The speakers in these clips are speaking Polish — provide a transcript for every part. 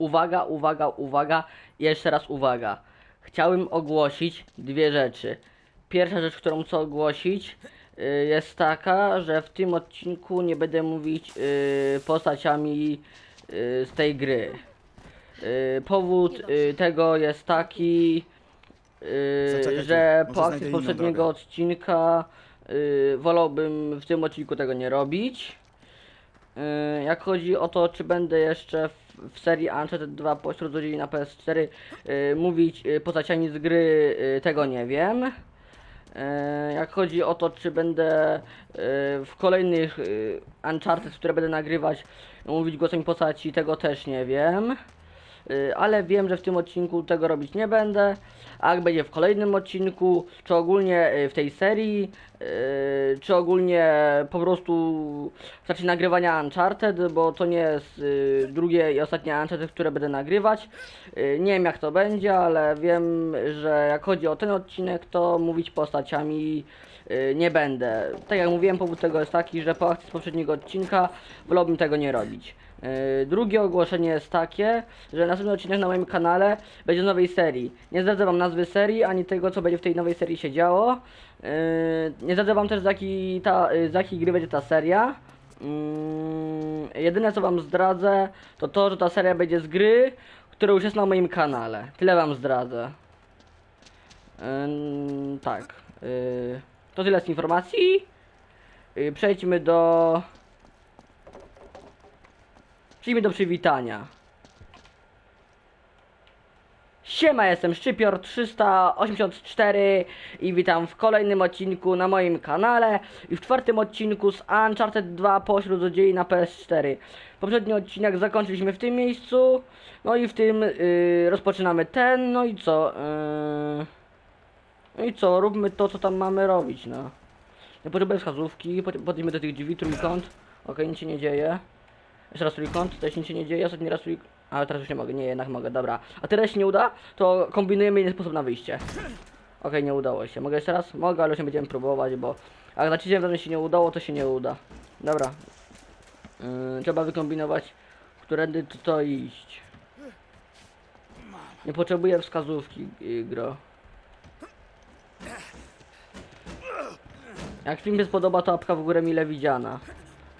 Uwaga, uwaga, uwaga. Jeszcze raz uwaga. Chciałem ogłosić dwie rzeczy. Pierwsza rzecz, którą chcę ogłosić, y, jest taka, że w tym odcinku nie będę mówić y, postaciami y, z tej gry. Powód tego jest taki, że po akcji poprzedniego drogę. odcinka wolałbym w tym odcinku tego nie robić. Jak chodzi o to, czy będę jeszcze w, serii Uncharted 2 pośród ludzi na PS4 y, mówić y, postaciami z gry, y, tego nie wiem. Jak chodzi o to, czy będę w kolejnych Uncharted, które będę nagrywać, mówić głosem postaci, tego też nie wiem. Y, ale wiem, że w tym odcinku tego robić nie będę. A jak będzie w kolejnym odcinku, czy ogólnie y, w tej serii, y, czy ogólnie po prostu w trakcie nagrywania Uncharted, bo to nie jest drugie i ostatnie Uncharted, które będę nagrywać. Nie wiem jak to będzie, ale wiem, że jak chodzi o ten odcinek, to mówić postaciami nie będę. Tak jak mówiłem, powód tego jest taki, że po akcji z poprzedniego odcinka wolałbym tego nie robić. Yy, Drugie ogłoszenie jest takie, że następny odcinek na moim kanale będzie z nowej serii. Nie zdradzę wam nazwy serii, ani tego, co będzie w tej nowej serii się działo. Yy, Nie zdradzę wam też, z jakiej, ta, yy, z jakiej gry będzie ta seria. Yy, Jedyne, co wam zdradzę, to to, że ta seria będzie z gry, która już jest na moim kanale. Tyle wam zdradzę. Tak. To tyle z informacji. Przejdźmy do... Przejdźmy do przywitania. Siema, jestem Szczypior384 i witam w kolejnym odcinku na moim kanale i w czwartym odcinku z Uncharted 2 pośród złodziei na PS4. Poprzedni odcinek zakończyliśmy w tym miejscu, no i w tym yy, rozpoczynamy ten, no i co? Yy, no i co, róbmy to, co tam mamy robić, no. Nie potrzebuję wskazówki, pod- podejdziemy do tych drzwi, trójkąt, okej, nic się nie dzieje. Jeszcze raz trójkąt, też nic się nie dzieje, ostatni raz trójkąt. Ale teraz już nie mogę, nie, jednak mogę, dobra. A teraz się nie uda, to kombinujemy inny sposób na wyjście. Okej, nie udało się. Mogę jeszcze raz? Mogę, ale już nie będziemy próbować, bo jak na ciebie że się nie udało, to się nie uda. Dobra. Yy, trzeba wykombinować, którędy to, to iść. Nie potrzebuję wskazówki, gro. Jak film się spodoba, to apka w górę mile widziana.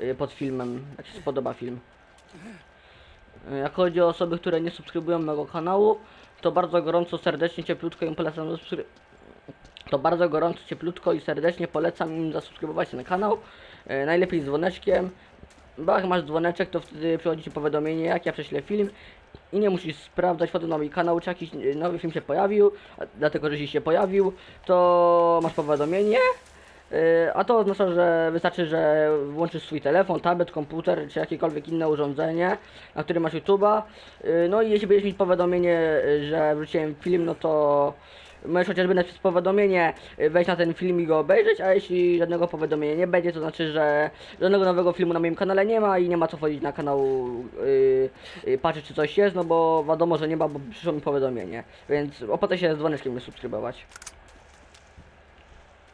Yy, pod filmem, jak się spodoba film. Yy, Jak chodzi o osoby, które nie subskrybują mojego kanału, to bardzo gorąco, serdecznie, cieplutko im polecam to bardzo gorąco, cieplutko i serdecznie polecam im zasubskrybować ten kanał. Yy, najlepiej z dzwoneczkiem. Bo jak masz dzwoneczek, to wtedy przychodzi ci powiadomienie, jak ja prześlę film. I nie musisz sprawdzać na mój kanał, czy jakiś nowy film się pojawił. Dlatego, że się pojawił, to masz powiadomienie. Yy, A to oznacza, że wystarczy, że włączysz swój telefon, tablet, komputer czy jakiekolwiek inne urządzenie, na którym masz YouTube'a. Yy, No i jeśli będziesz mieć powiadomienie, że wrzuciłem film, no to możesz chociażby napisać powiadomienie, yy, wejść na ten film i go obejrzeć, a jeśli żadnego powiadomienia nie będzie, to znaczy, że żadnego nowego filmu na moim kanale nie ma i nie ma co wchodzić na kanał yy, yy, patrzeć czy coś jest, no bo wiadomo, że nie ma, bo przyszło mi powiadomienie. Więc opłata się z dzwoneczkiem wysubskrybować.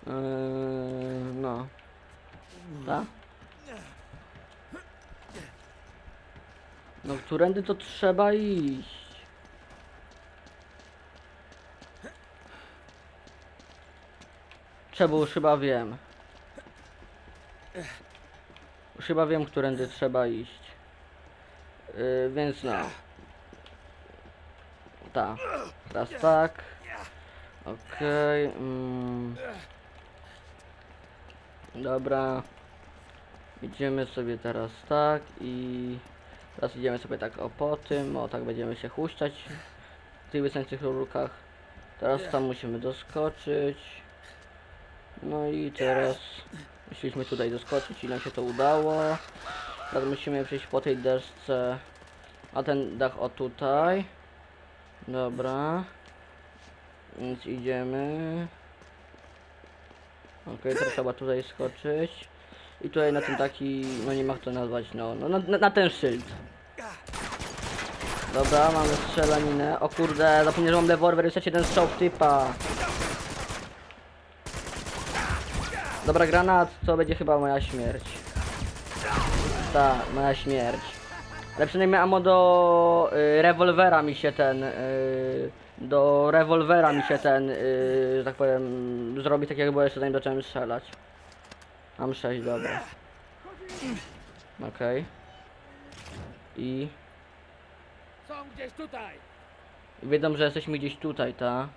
Yy. Tak? No, którędy to trzeba iść? Trzeba, już chyba wiem. Już chyba wiem, którędy trzeba iść. Yy, więc no. Tak. Teraz tak. Okej. mm. Dobra. Idziemy sobie teraz tak i teraz idziemy sobie tak o po tym, o tak będziemy się huśtać w tych wysęcych rurkach. Teraz tam musimy doskoczyć. No i teraz musieliśmy tutaj doskoczyć i nam się to udało. Teraz musimy przejść po tej desce, a ten dach o tutaj. Dobra. Więc idziemy. Okej, teraz trzeba tutaj skoczyć. I tutaj na ten taki, no nie ma jak to nazwać, no, no na, na, ten szyld. Dobra, mamy strzelaninę. O kurde, zapomniałem, że mam rewolwer, jeszcze jeden strzał w typa. Dobra, granat, to będzie chyba moja śmierć. Tak, moja śmierć. Ale przynajmniej ammo do y, rewolwera mi się ten. Y, do rewolwera mi się ten, y, że tak powiem, zrobi tak jak było jeszcze zanim zacząłem strzelać. Mam 6, dobra. Okej. I Są gdzieś tutaj! wiedzą, że jesteśmy gdzieś tutaj, ta?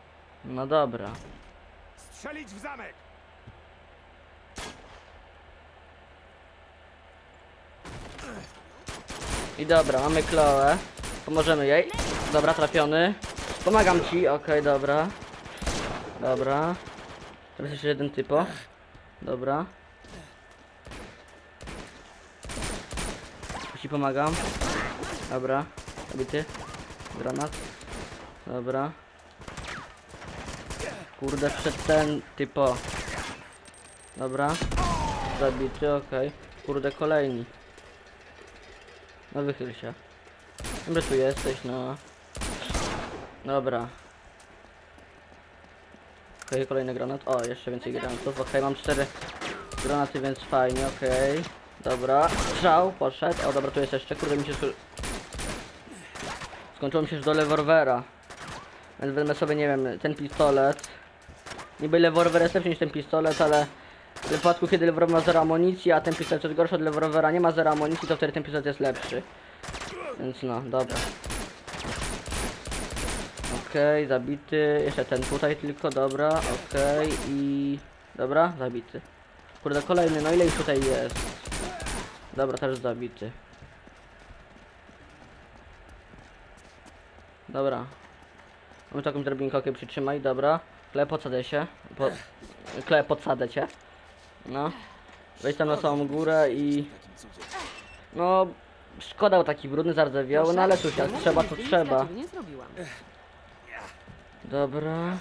No dobra. Strzelić w zamek! I dobra, mamy Chloe. Pomożemy jej. Dobra, trafiony. Pomagam ci, okej, dobra. Dobra. Teraz jeszcze jeden typo. Dobra. Pomagam. Dobra. Zabity. Granat. Dobra. Kurde, przed ten typo. Dobra. Zabity, okej. Kurde, kolejni. No wychyl się. Dobra, tu jesteś, no. Dobra. Okej, kolejny granat. O, jeszcze więcej granatów. Okej, mam cztery granaty, więc fajnie, okej. Dobra, strzał, poszedł. O, dobra, tu jest jeszcze. Kurde, mi się. Skończyło mi się już do leworwera. Więc wezmę sobie, nie wiem, ten pistolet. Niby leworwer jest lepszy niż ten pistolet, ale w wypadku kiedy leworwer ma zero amunicji, a ten pistolet jest gorszy od leworwera, nie ma zero amunicji, to wtedy ten pistolet jest lepszy. Więc no, dobra. Okej, zabity. Jeszcze ten tutaj tylko, dobra, okej i... Dobra, zabity. Kurde, kolejny, no ile ich tutaj jest? Dobra, też zabity. Dobra. Mamy taką drobinkę, okej, przytrzymaj, dobra. Kle, podsadę się. Po... Kle, podsadę cię. No. Wejdź tam na samą górę i... No... Szkoda, bo taki brudny, zardzewiały, no ale cóż, jak trzeba, to trzeba. Dobra.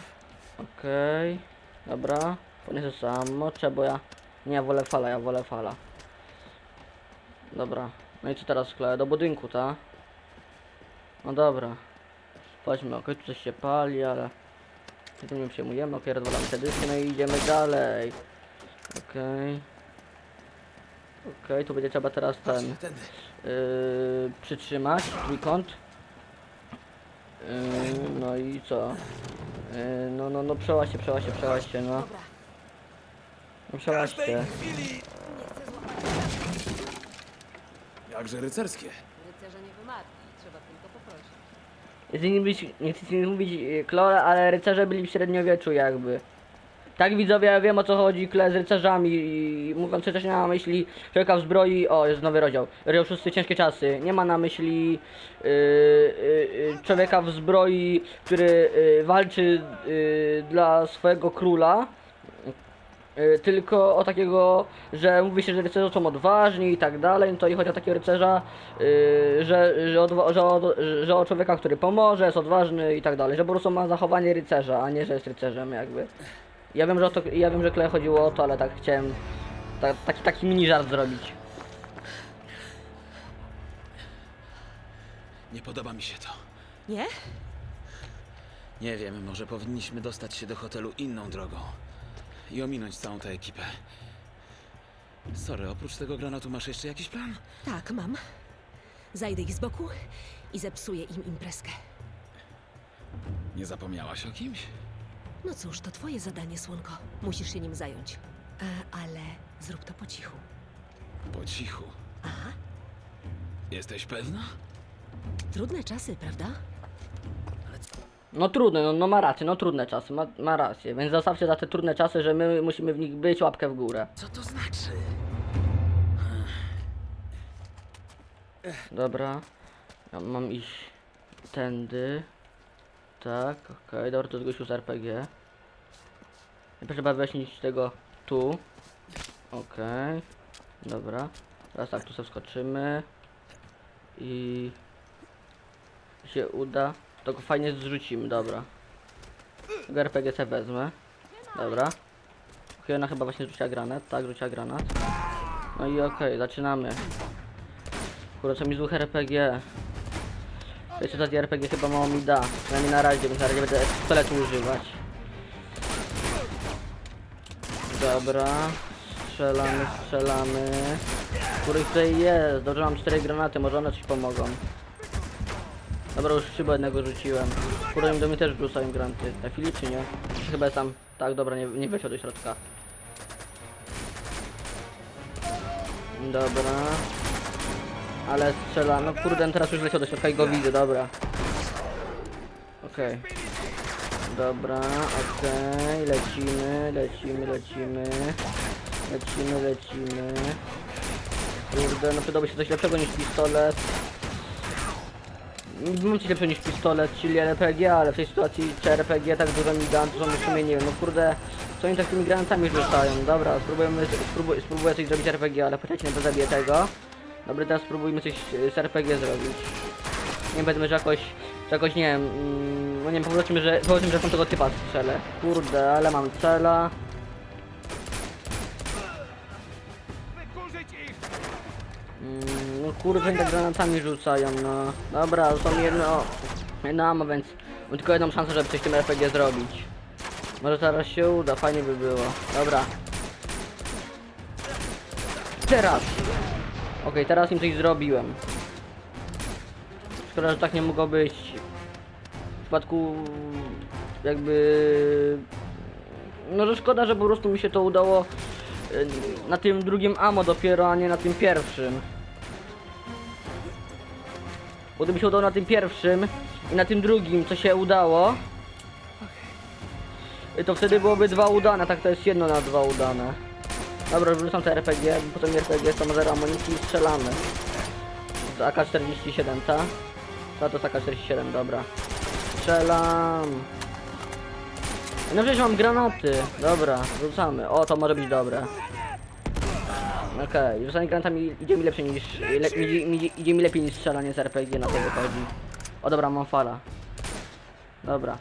Okej. Dobra. Poniosę samo, trzeba, bo ja... Nie, ja wolę fala, ja wolę fala. Dobra. No i co teraz skleję? Do budynku, ta? No dobra. Chodźmy, okej, tu coś się pali, ale... Tym nie przejmujemy, okej, rozwalamy te dyski, no i idziemy dalej. Okej. Okej, tu będzie trzeba teraz ten... Yy, przytrzymać trójkąt. Yy, no i co? Yy, no, no, no, przełaź się, przełaź się, przełaź się, no. No przełaź się. Jakże rycerskie. Rycerze nie wymarli. Trzeba tylko poprosić. Nie chcę nie mówić, nie chcę nie mówić Klora, ale rycerze byli w średniowieczu jakby. Tak widzowie, ja wiem o co chodzi Kle z rycerzami i mówiąc też nie ma na myśli człowieka w zbroi, o jest nowy rozdział, rozdział szósty ciężkie czasy, nie ma na myśli yy, yy, człowieka w zbroi, który yy, walczy yy, dla swojego króla, tylko o takiego, że mówi się, że rycerze są odważni i tak dalej, no to i chodzi o takiego rycerza, yy, że, że, odwa- że, o, że o człowieka, który pomoże, jest odważny i tak dalej, że po prostu ma zachowanie rycerza, a nie, że jest rycerzem jakby. Ja wiem, że o to, ja wiem, że Kle chodziło o to, ale tak chciałem ta, taki, taki mini żart zrobić. Nie podoba mi się to. Nie? Nie wiem, może powinniśmy dostać się do hotelu inną drogą i ominąć całą tę ekipę. Sorry, oprócz tego granatu masz jeszcze jakiś plan? Tak, mam. Zajdę ich z boku i zepsuję im imprezkę. Nie zapomniałaś o kimś? No cóż, to twoje zadanie, słonko. Musisz się nim zająć. E, ale zrób to po cichu. Po cichu. Aha, Jesteś pewna? trudne czasy, prawda? No trudne, no, no ma rację, no trudne czasy, ma, ma rację, więc zostawcie za te trudne czasy, że my musimy w nich być łapkę w górę. Co to znaczy? Dobra, ja mam iść tędy. Tak, okej, dobra, to zgłosił z RPG. Najpierw trzeba wyjaśnić tego tu. Okej, dobra. Teraz tak, tu sobie wskoczymy. I... się uda, to fajnie zrzucimy, dobra. Tego RPG sobie wezmę. Dobra. Okej, ona chyba właśnie rzuciła granat, tak, rzuciła granat. No i okej, zaczynamy. Kurde, co mi z dwóch RPG? Jeszcze teraz RPG chyba mało mi da. Przynajmniej na razie, więc na razie będę pistoletu używać. Dobra. Strzelamy, strzelamy. Których tutaj jest? Dobrze, mam cztery granaty, może one coś pomogą. Dobra, już szybę jednego rzuciłem. Kurde, do mnie też wrzucają granaty. Na chwili czy nie? Chyba tam. Tak, dobra, nie, nie weszło do środka. Dobra. Ale strzela, no kurde, teraz już leciał do środka i go widzę, dobra. Okej. Dobra, okej, lecimy, lecimy, lecimy. Lecimy, lecimy. Kurde, no przydałby się coś lepszego niż pistolet. Mam coś lepszego niż pistolet, czyli RPG, ale w tej sytuacji czy RPG tak dużo mi da, dużo mi w sumie nie wiem, no kurde, co oni tak tymi granatami rzucają, dobra, spróbujemy, spróbuj, spróbuję coś zrobić RPG, ale poczekajcie, to zabiję tego. Dobra, teraz spróbujmy coś z RPG zrobić. Nie powiedzmy, że jakoś, że jakoś, nie wiem, mm, no nie wiem, powiedzmy, że, powiedzmy, że są tego typa strzelę. Kurde, ale mam cela. Mm, no oni tak granatami rzucają, no. Dobra, są jedno, jedno ammo, więc mam tylko jedną szansę, żeby coś w tym RPG zrobić. Może teraz się uda, fajnie by było. Dobra. Teraz! Okej, teraz im coś zrobiłem. Szkoda, że tak nie mogło być. W przypadku jakby... No, że szkoda, że po prostu mi się to udało y, na tym drugim ammo dopiero, a nie na tym pierwszym. Bo gdyby się udało na tym pierwszym i na tym drugim, co się udało, to wtedy byłoby dwa udane, tak to jest jedno na dwa udane. Dobra, wrzucam te RPG, potem RPG są zero amunicji i strzelamy. Z AK-47, ta? Ta to jest AK-47, dobra. Strzelam. No przecież mam granaty. Dobra, rzucamy. O, to może być dobre. Okej, rzucanie granatami idzie mi lepsze niż... Le, idzie, idzie, idzie mi lepiej niż strzelanie z RPG, na to wychodzi. O dobra, mam fala. Dobra.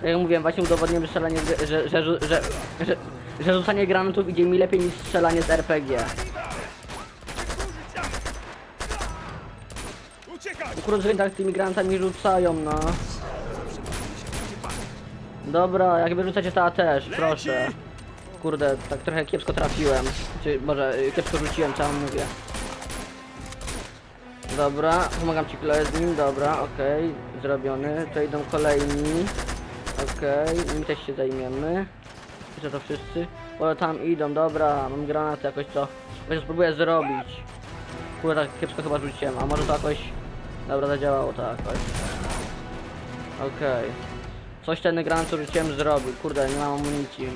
Tak jak mówiłem, właśnie udowodniłem, że strzelanie, że, że, że, że, że, że rzucanie granatów idzie mi lepiej niż strzelanie z RPG. Kurde, tak tymi granatami rzucają, no. Dobra, jakby rzucacie ta też, proszę. Kurde, tak trochę kiepsko trafiłem. Czy może y, kiepsko rzuciłem, mam mówię. Dobra, pomagam ci Chloe z nim, dobra, okej, zrobiony. To idą kolejni. Okej, nimi też się zajmiemy. Czy to wszyscy? O, tam idą, dobra, mam granat jakoś to. Właśnie spróbuję zrobić. Kurde, tak kiepsko chyba rzuciłem, a może to jakoś... Dobra, zadziałało to jakoś. Okej. Coś ten granat, rzuciłem, zrobił. Kurde, nie mam amunicji.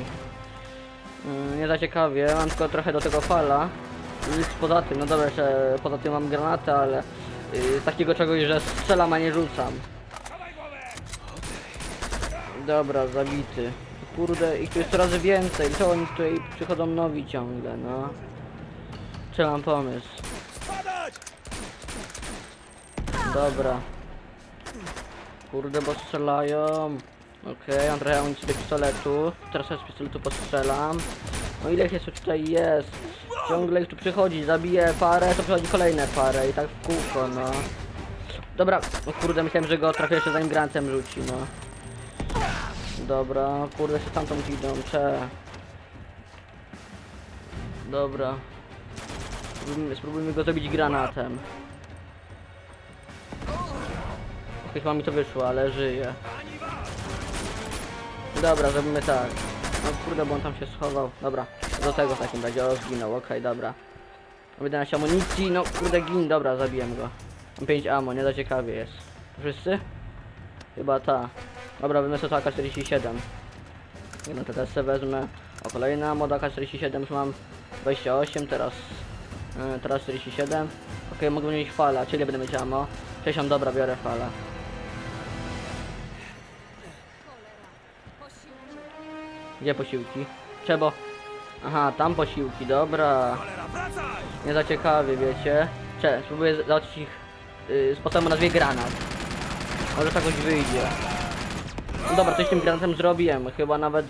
Mm, nie za ciekawie, mam tylko trochę do tego fala. I Nic poza tym, no dobra, jeszcze poza tym mam granatę, ale yy, takiego czegoś, że strzelam, a nie rzucam. Dobra, zabity. Kurde, ich tu jest coraz więcej. Co oni tutaj przychodzą nowi ciągle, no. Czy mam pomysł? Dobra. Kurde, bo strzelają. Okej, mam trochę amunicji do pistoletu. Teraz z pistoletu postrzelam. No ile jeszcze tutaj jest? Ciągle ich tu przychodzi, zabije parę, to przychodzi kolejne parę i tak w kółko, no. Dobra, o kurde, myślałem, że go trafię jeszcze zanim grancem rzuci, no. Dobra, kurde, się tamtąd idą, cze. Dobra. Spróbujmy, spróbujmy go zabić granatem. Chyba mi to wyszło, ale żyje. Dobra, zrobimy tak. No kurde, bo on tam się schował. Dobra, do tego w takim razie, o zginął, okej, dobra. Mam 11 amunicji, no kurde gin, dobra, zabiłem go. Mam 5 ammo, nie za ciekawie jest. Wszyscy? Chyba ta. Dobra, wezmę sobie to AK-47. Jedno to też sobie wezmę. O, kolejna ammo do AK-47, już mam 28, teraz... Yy, teraz 47. Okej, mogę mieć fala, czyli będę mieć ammo. 60, dobra, biorę falę. Gdzie posiłki? Czebo. Aha, tam posiłki, dobra. Nie za ciekawie, wiecie. Cze, spróbuję załatwić ich yy, sposobem nazwie granat. Może czegoś wyjdzie. No dobra, coś tym granatem zrobiłem, chyba nawet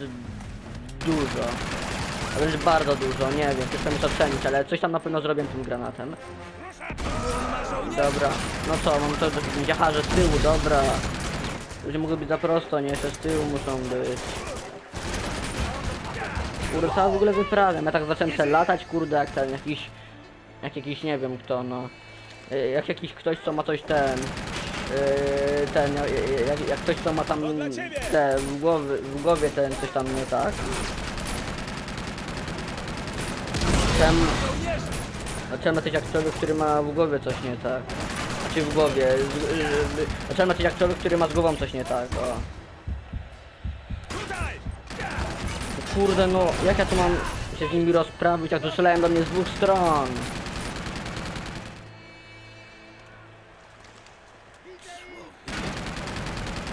dużo. A wręcz bardzo dużo, nie wiem, to ocenić, ale coś tam na pewno zrobiłem tym granatem. Dobra, no co, mam to do dziacharze z tyłu, dobra. Ludzie mogą być za prosto, nie, jeszcze z tyłu muszą być. Kurde, co ja w ogóle wyprawiam? Ja tak zacząłem sobie latać, kurde, jak ten jakiś Jak jakiś, nie wiem kto, no. Y, Jak jakiś ktoś, co ma coś ten... y, Ten, jak, jak, jak ktoś, co ma tam te, w, głowie, w głowie ten, coś tam nie tak. Tem, zacząłem na jak człowiek, który ma w głowie coś nie tak. Znaczy w głowie. y, y, Zacząłem na jak człowiek, który ma z głową coś nie tak, o. Kurde no, jak ja tu mam się z nimi rozprawić, jak strzelają do mnie z dwóch stron.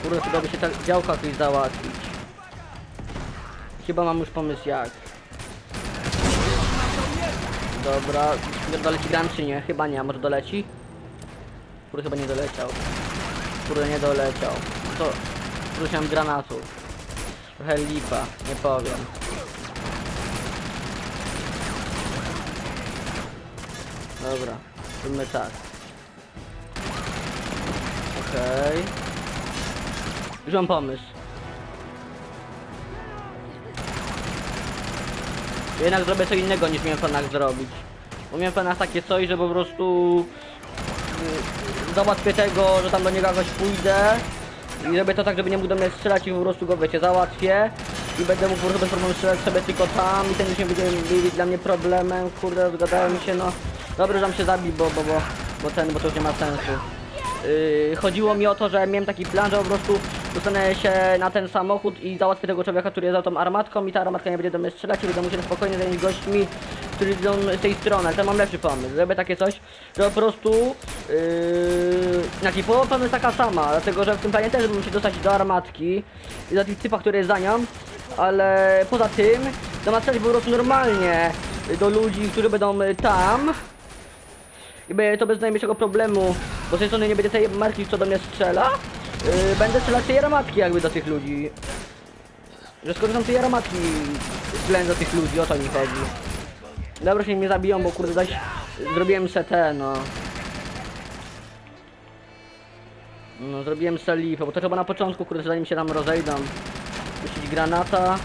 Kurde, chyba by się tak działka jakoś załatwić. Chyba mam już pomysł jak. Dobra, doleci gram czy nie? Chyba nie, a może doleci? Kurde, chyba nie doleciał. Kurde, nie doleciał. To... Użyłem granatów. Trochę lipa, nie powiem. Dobra, zróbmy tak. Okej. Już mam pomysł. Jednak zrobię co innego niż miałem w planach zrobić. Bo miałem w planach takie coś, że po prostu y, załatwię tego, że tam do niego jakoś pójdę i robię to tak, żeby nie mógł do mnie strzelać i po prostu go wiecie, załatwię. I będę mógł po prostu bez problemu strzelać sobie tylko tam. I ten już nie będzie dla mnie problemem, kurde, zgadałem się, no. Dobrze, że tam się zabi, bo, bo, bo, bo ten, bo to już nie ma sensu. Yy, chodziło mi o to, że miałem taki plan, że po prostu dostanę się na ten samochód i załatwię tego człowieka, który jest za tą armatką i ta armatka nie będzie do mnie strzelać i będę musiał spokojnie zająć gośćmi, którzy idą z tej strony, ale to mam lepszy pomysł, zrobię takie coś, że po prostu yy, znaczy połowa jest taka sama, dlatego że w tym planie też bym się dostać do armatki i do tych typa, który jest za nią, ale poza tym to strzelać po prostu normalnie do ludzi, którzy będą tam i będzie to bez najmniejszego problemu, bo z tej strony nie będzie tej marki, co do mnie strzela. Yy, będę strzelać tej armatki jakby do tych ludzi. Że skorzystam tej armatki względem do tych ludzi, o to mi chodzi. Dobra, się mnie zabiją, bo kurde zaś zrobiłem CT, no. No, zrobiłem salipę, bo to chyba na początku, kurde, zanim się tam rozejdą. Puścić granata.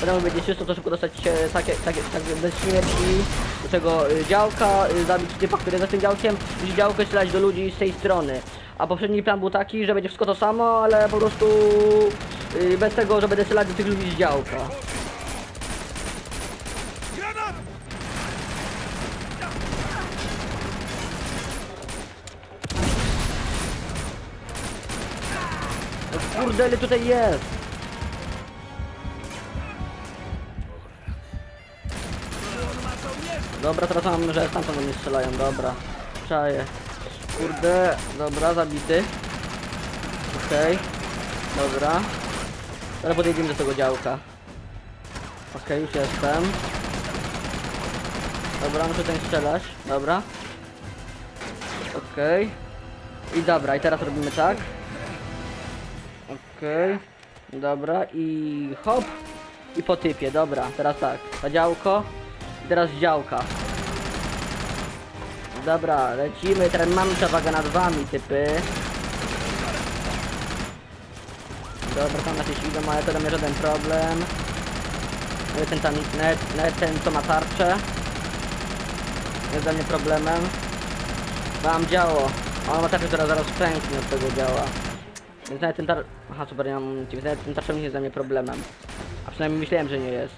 Potem będzie czysto, to szybko dostać się takie, takie, tak bez śmierci do tego y, działka, y, zabić typa, który za tym działkiem, i działko strzelać do ludzi z tej strony. A poprzedni plan był taki, że będzie wszystko to samo, ale po prostu y, bez tego, że będę strzelać do tych ludzi z działka. Kurde, ile tutaj jest? Dobra, teraz mam, że stamtąd do mnie strzelają, dobra. Czaję. Kurde, dobra, zabity. Okej. Dobra. Teraz podjedziemy do tego działka. Okej, już jestem. Dobra, muszę tutaj strzelać. Dobra. Okej. I dobra, i teraz robimy tak. Okej. Dobra, i hop. I po typie, dobra, teraz tak. Na działko. I teraz działka. Dobra, lecimy, teraz mamy przewagę nad wami, typy. Dobra, tam jakieś idą, ale to dla mnie żaden problem. Nawet ten, tam, nawet, nawet ten co ma tarczę. Jest dla mnie problemem. Mam działo. On ma tarczę, która zaraz pęknie od tego działa. Więc nawet ten tar... Aha, super, ja mam... Więc nawet ten tarczownik jest dla mnie problemem. A przynajmniej myślałem, że nie jest.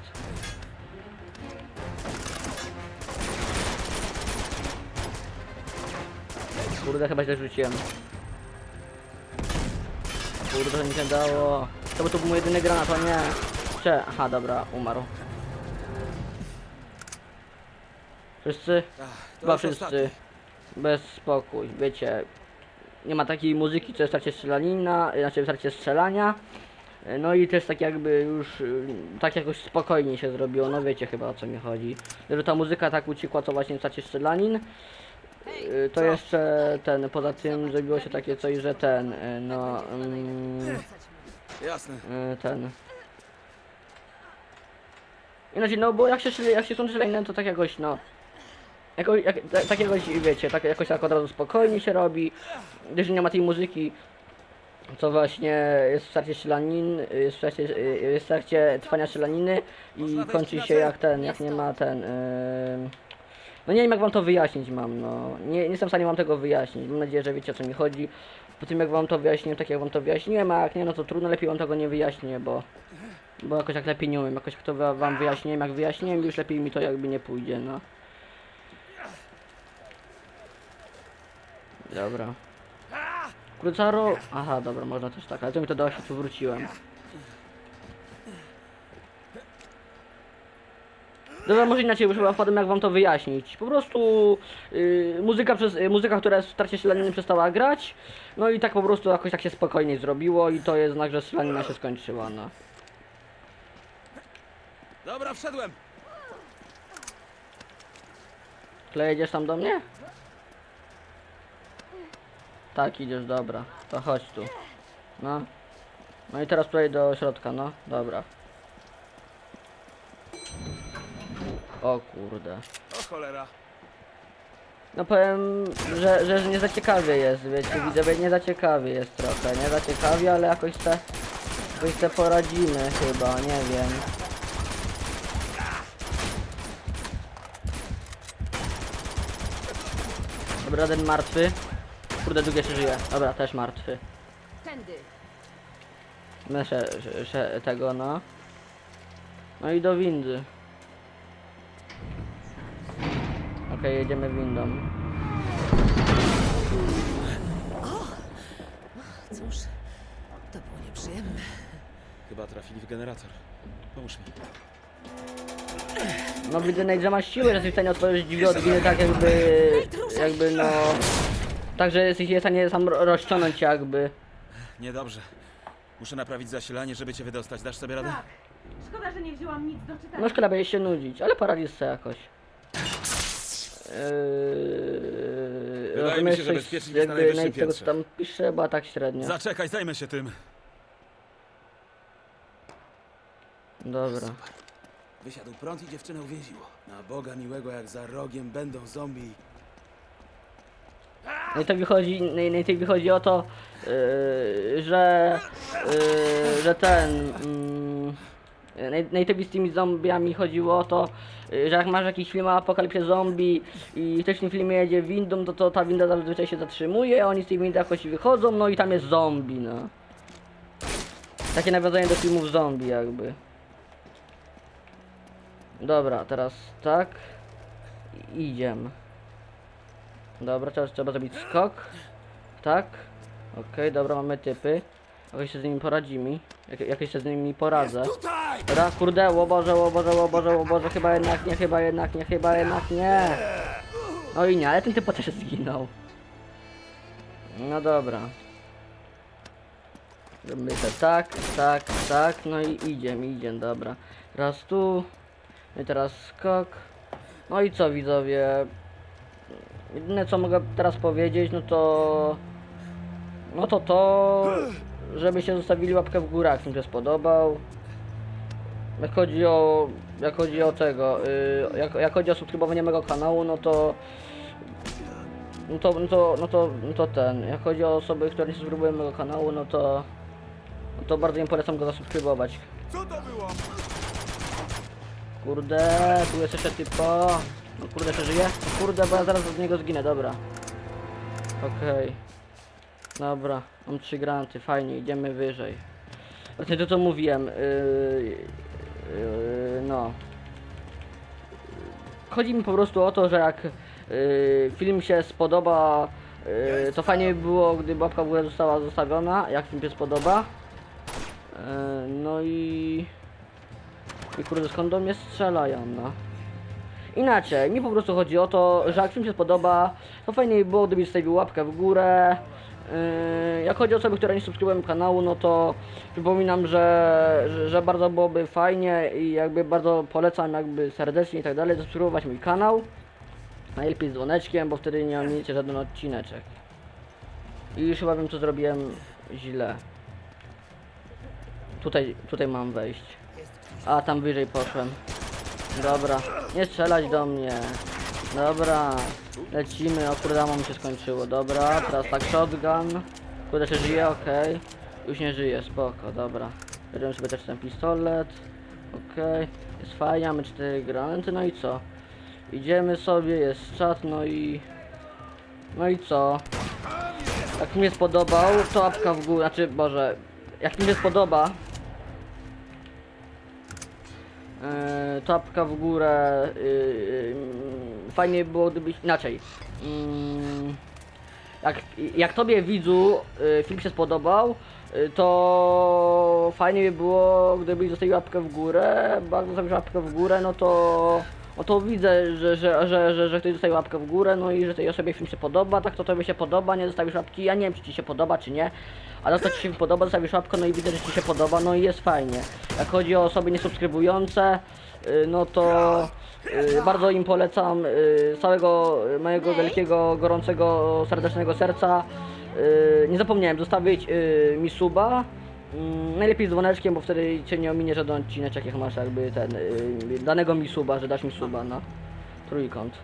Kurde, chyba źle rzuciłem. Kurde, to mi się dało. To by to był mój jedyny granat, o nie. Cze... Aha, dobra, umarł. Wszyscy? Chyba wszyscy. Bez spokój, wiecie. Nie ma takiej muzyki, co jest w trakcie strzelanina, znaczy w trakcie strzelania. No i też tak jakby już y, tak jakoś spokojnie się zrobiło, no wiecie chyba o co mi chodzi. Że ta muzyka tak uciekła co właśnie w trakcie strzelanin. Y, To jeszcze ten, poza tym zrobiło się takie coś, że ten, y, no, Jasne. ten. Inaczej, no bo jak się, jak się są strzelaniny, to tak jakoś, no, jako, jak, ta- tak jakoś, wiecie, tak, jakoś tak od razu spokojnie się robi, gdyż nie ma tej muzyki, co właśnie jest w trakcie strzelanin, jest w trakcie, jest w trakcie trwania strzelaniny i kończy się jak ten, jak nie ma ten, yy, No nie wiem jak wam to wyjaśnić mam, no. Nie, nie jestem w stanie wam tego wyjaśnić. Mam nadzieję, że wiecie o co mi chodzi. Po tym jak wam to wyjaśniłem, tak jak wam to wyjaśniłem, a jak nie, no to trudno, lepiej wam tego nie wyjaśnię, bo... Bo jakoś tak lepiej nie umiem, jakoś jak to wa- wam wyjaśniłem, jak wyjaśniłem, już lepiej mi to jakby nie pójdzie, no. Dobra. Krucaro... Aha, dobra, można też tak, ale to mi to dało się, tu wróciłem. Dobra, może inaczej już chyba wpadłem jak wam to wyjaśnić. Po prostu yy, muzyka, przez, yy, muzyka, która jest w trakcie strzelaniny przestała grać. No i tak po prostu jakoś tak się spokojniej zrobiło i to jest znak, że strzelanina się skończyła, no. Dobra, wszedłem! Klej, jedziesz tam do mnie? Tak, idziesz, dobra. To chodź tu. No. No i teraz tutaj do środka, no. Dobra. O kurde. O cholera. No powiem, że, że nie za ciekawie jest, wiecie, widzę, nie za ciekawie jest trochę, nie za ciekawie, ale jakoś te, jakoś te poradzimy chyba, nie wiem. Dobra, ten martwy. Kurde, drugie jeszcze żyje. Dobra, też martwy. Tędy. Meszę tego, no. No i do windy. Okej, jedziemy windą. Cóż, to było nieprzyjemne. Chyba trafili w generator. Pomóż mi. No widzę Nate, że masz siłę, że jesteś w stanie otworzyć drzwi od winy tak jakby, jakby no... Tak, że jesteś w stanie sam ro- rozciągnąć się jakby. Niedobrze. Muszę naprawić zasilanie, żeby cię wydostać. Dasz sobie radę? Tak. Szkoda, że nie wzięłam nic do czytania. No szkoda będzie się nudzić, ale poradzisz sobie jakoś. Yy, Wydaje mi się, że coś bezpiecznik jest na jakby najwyższym tego co piętrze. tam pisze, chyba tak średnio. Zaczekaj, zajmę się tym. Dobra. Wysiadł prąd i dziewczynę uwięziło. Na Boga miłego, jak za rogiem będą zombie. No i to wychodzi, no i to wychodzi o to, yy, że, yy, że ten, yy, no i- to z tymi zombiami chodziło o to, yy, że jak masz jakiś film o apokalipsie zombie i ktoś w tym filmie jedzie windą, to, to ta winda zazwyczaj się zatrzymuje, oni z tej windy jakoś wychodzą, no i tam jest zombie, no. Takie nawiązanie do filmów zombie jakby. Dobra, teraz tak. Idziemy. Dobra, teraz trzeba zrobić skok. Tak. Okej, dobra, mamy typy. Jakoś się z nimi poradzimy. Jak, jakoś się z nimi poradzę. Dobra, kurde, łoboże, łoboże, łoboże, łoboże, chyba jednak nie, chyba jednak nie, chyba jednak nie. No i nie, ale ten typ też zginął. No dobra. To tak, tak, tak, no i idziemy, idziemy, dobra. Teraz tu, no i teraz skok. No i co widzowie? Jedyne co mogę teraz powiedzieć, no to... No to to, żebyście zostawili łapkę w górę, jak mi się spodobał. Jak chodzi o, jak chodzi o tego, yy, jak, jak chodzi o subskrybowanie mego kanału, no to... No to, no to, no to, no to ten, jak chodzi o osoby, które nie subskrybują mego kanału, no to... No to bardzo im polecam go zasubskrybować. Co to było? Kurde, tu jest jeszcze typo. No kurde, jeszcze żyje? No kurde, bo ja zaraz od niego zginę, dobra. Okej. Dobra, mam trzy granty, fajnie, idziemy wyżej. Właśnie to co mówiłem, yy, yy, no. Chodzi mi po prostu o to, że jak yy, film się spodoba, yy, to fajnie by było, gdyby łapka w górę została zostawiona, jak film się spodoba. Yy, no i... I kurde, skąd do mnie strzelają, no. Inaczej, mi po prostu chodzi o to, że jak film się spodoba, to fajnie by było, gdybyś zostawił łapkę w górę. Yy, jak chodzi o osoby, które nie subskrybują kanału, no to przypominam, że, że, że bardzo byłoby fajnie i jakby bardzo polecam jakby serdecznie i tak dalej, zasubskrybować mój kanał. Najlepiej z dzwoneczkiem, bo wtedy nie ominiecie żaden odcineczek. I już chyba wiem, co zrobiłem źle. Tutaj, tutaj mam wejść. A, tam wyżej poszłem. Dobra, nie strzelać do mnie. Dobra, lecimy, o kurde, mi się skończyło. Dobra, teraz tak shotgun. Kurde, jeszcze żyje, okej. Już nie żyje, spoko, dobra. Bierzemy sobie też ten pistolet. Okej, jest fajnie, mamy cztery granaty, no i co? Idziemy sobie, jest czat, no i... No i co? Jak mi się spodobał, to łapka w górę, znaczy, Boże, jak mi się spodoba, e, to łapka w górę, y, y, fajnie było gdybyś, inaczej, Mm, jak, jak tobie widzu y, film się spodobał, to fajnie by było, gdybyś zostawił łapkę w górę, jak zostawisz łapkę w górę, no to no to widzę, że, że, że, że, że ktoś zostawił łapkę w górę, no i że tej osobie film się podoba, tak to tobie się podoba, nie zostawisz łapki, ja nie wiem czy ci się podoba czy nie, ale to ci się podoba, zostawisz łapkę, no i widzę, że ci się podoba, no i jest fajnie. Jak chodzi o osoby niesubskrybujące, y, no to y, bardzo im polecam y, z całego mojego wielkiego, gorącego, serdecznego serca. y, Nie zapomniałem zostawić y, mi suba. Mm, Najlepiej z dzwoneczkiem, bo wtedy cię nie ominie żaden odcinek, jak masz jakby ten y, danego mi suba, że dasz mi suba, no. Trójkąt.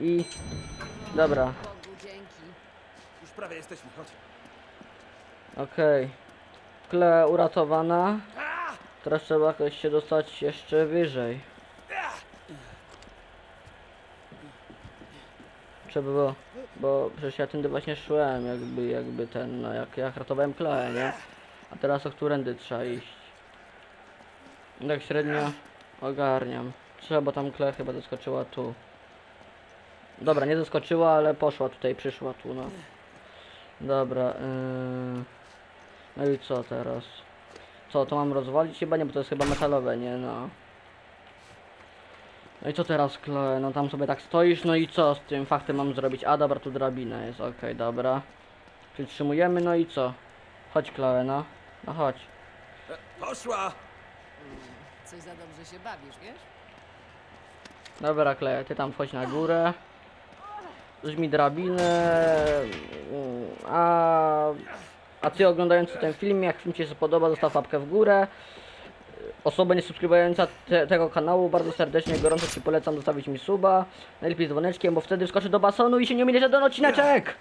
I dobra. Już prawie jesteśmy, chodź. okej. Kle uratowana. Teraz trzeba jakoś się dostać jeszcze wyżej. Trzeba było, bo przecież ja tędy właśnie szłem, jakby, jakby ten, no jak, jak ratowałem Kleę, nie? A teraz o którędy trzeba iść? Tak średnio ogarniam. Trzeba tam Kle chyba zaskoczyła tu. Dobra, nie zaskoczyła, ale poszła tutaj, przyszła tu, no. Dobra, yy... No i co teraz? Co, to mam rozwalić? Chyba nie, bo to jest chyba metalowe, nie no. No i co teraz, Chloe? No tam sobie tak stoisz, no i co z tym faktem mam zrobić? A dobra, tu drabina jest, okej, dobra. Przytrzymujemy, no i co? Chodź, Chloe, no. No chodź. Poszła! Coś za dobrze się bawisz, wiesz? Dobra, Chloe, ty tam wchodź na górę. Rzuć mi drabinę. mm, A, a ty oglądający ten film, jak film ci się podoba, zostaw łapkę w górę. Osoba niesubskrybująca te, tego kanału, bardzo serdecznie, gorąco ci polecam zostawić mi suba. Najlepiej z dzwoneczkiem, bo wtedy wskoczy do basenu i się nie ominie żaden odcineczek.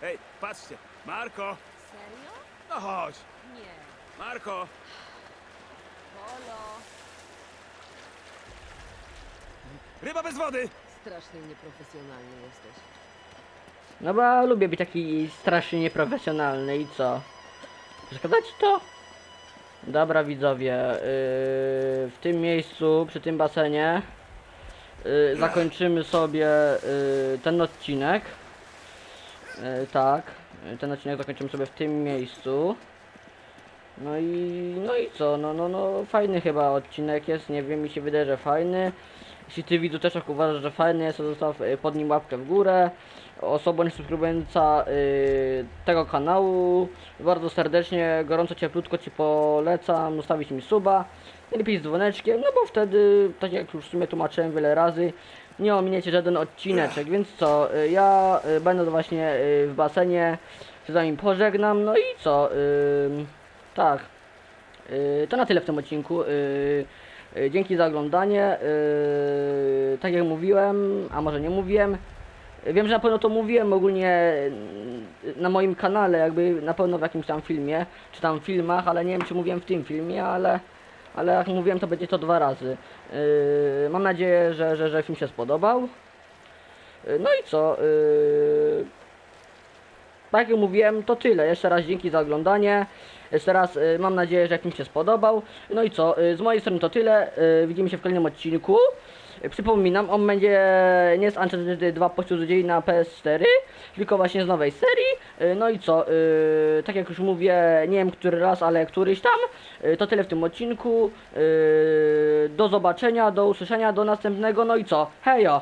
Hej, patrzcie! Marko! Serio? No chodź! Nie. Marko! Polo. Ryba bez wody! Strasznie nieprofesjonalny jesteś. No bo lubię być taki strasznie nieprofesjonalny i co? Przeszkadza ci to? Dobra widzowie, yy, w tym miejscu, przy tym basenie yy, zakończymy sobie yy, ten odcinek. Yy, tak, yy, ten odcinek zakończymy sobie w tym miejscu. No i, no i co, no, no, no, fajny chyba odcinek jest, nie wiem, mi się wydaje, że fajny. Jeśli ty widzu też tak uważasz, że fajny jest, to zostaw y, pod nim łapkę w górę. Osoba niesubskrybująca y, tego kanału, bardzo serdecznie, gorąco, cieplutko ci polecam zostawić mi suba. Najlepiej z dzwoneczkiem, no bo wtedy, tak jak już w sumie tłumaczyłem wiele razy, nie ominiecie żaden odcineczek, więc co, y, ja y, będę właśnie y, w basenie, się z pożegnam, no i co, tak, to na tyle w tym odcinku. Dzięki za oglądanie. y, Tak jak mówiłem, a może nie mówiłem. Wiem, że na pewno to mówiłem ogólnie na moim kanale, jakby na pewno w jakimś tam filmie, czy tam filmach, ale nie wiem czy mówiłem w tym filmie, ale, ale jak mówiłem to będzie to dwa razy. Mam nadzieję, że, że, że film się spodobał. No i co? tak jak mówiłem, to tyle. Jeszcze raz dzięki za oglądanie. Jeszcze raz y, mam nadzieję, że jak mi się spodobał. No i co? Y, z mojej strony to tyle. Y, widzimy się w kolejnym odcinku. Przypominam, on będzie nie z Uncharted 2 Pośród Złodziei na PS4, tylko właśnie z nowej serii. No i co? Tak jak już mówię, nie wiem który raz, ale któryś tam. To tyle w tym odcinku. Do zobaczenia, do usłyszenia, do następnego. No i co? Hejo!